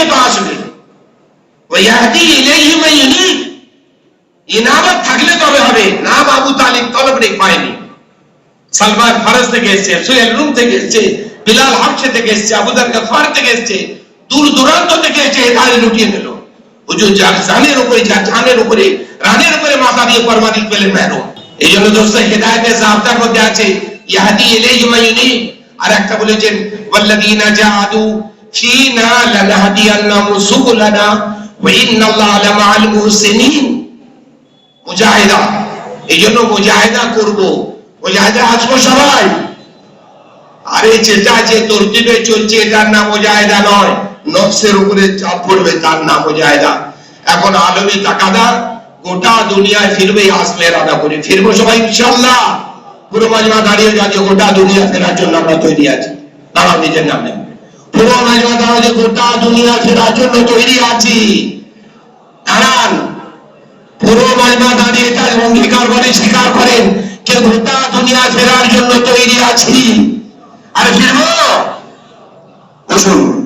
থেকে তো আসবে? ইনামত থাকলে তবে হবে। নাম আবু তালিব তলব রে পায়নি। সালমান ফারস থেকে এসছে, সুহেল রুম থেকে এসছে, বিলাল হাবশে থেকে এসছে আবুদার গফার থেকে এসছে, দূর দূরান্ত থেকে এসে হেদায়ে লুটিয়ে নিল। হুজুর যার জানের উপরে, যার জানের উপরে, রানের উপরে মাথা দিয়ে পরমাদি পেলেন মেহরুম। এই জন্য দোস্ত, হেদায়েতের জাবতার মধ্যে আছে ইয়াহদি ইলাইহি মান আর একটা বলেছেন, ওয়াল্লাযীনা জাহাদু ফীনা লানাহদিয়ান্নাহুম সুবুলানা ওয়া ইন্নাল্লাহা লামাআল মুহসিনিন মুজাহিদা। এই জন্য মুজাহিদা করব। মুজাহিদা আসব সবাই। আরে যেটা যে তরতিবে চলছে, এটার নাম মুজাহিদা নয়। নফসের উপরে চাপ পড়বে, তার নাম মুজাহিদা। এখন আলমী তাকাদা গোটা দুনিয়ায় ফিরবে আসলে রাধা করে। ফিরবো সবাই ইনশাল্লাহ পুরো মাজমা দাঁড়িয়ে যাচ্ছে গোটা দুনিয়া ফেরার জন্য আমরা তৈরি আছি। দাঁড়াও, নিজের নামে পুরো মাজমা দাঁড়াও যে গোটা দুনিয়া ফেরার জন্য তৈরি আছি। দাঁড়ান। পুরো মাইমা দাঁড়িয়ে এটা অঙ্গীকার করে স্বীকার করেন যে গোটা দুনিয়া ফেরার জন্য তৈরি আছি। আর ফিরবো? বসুন।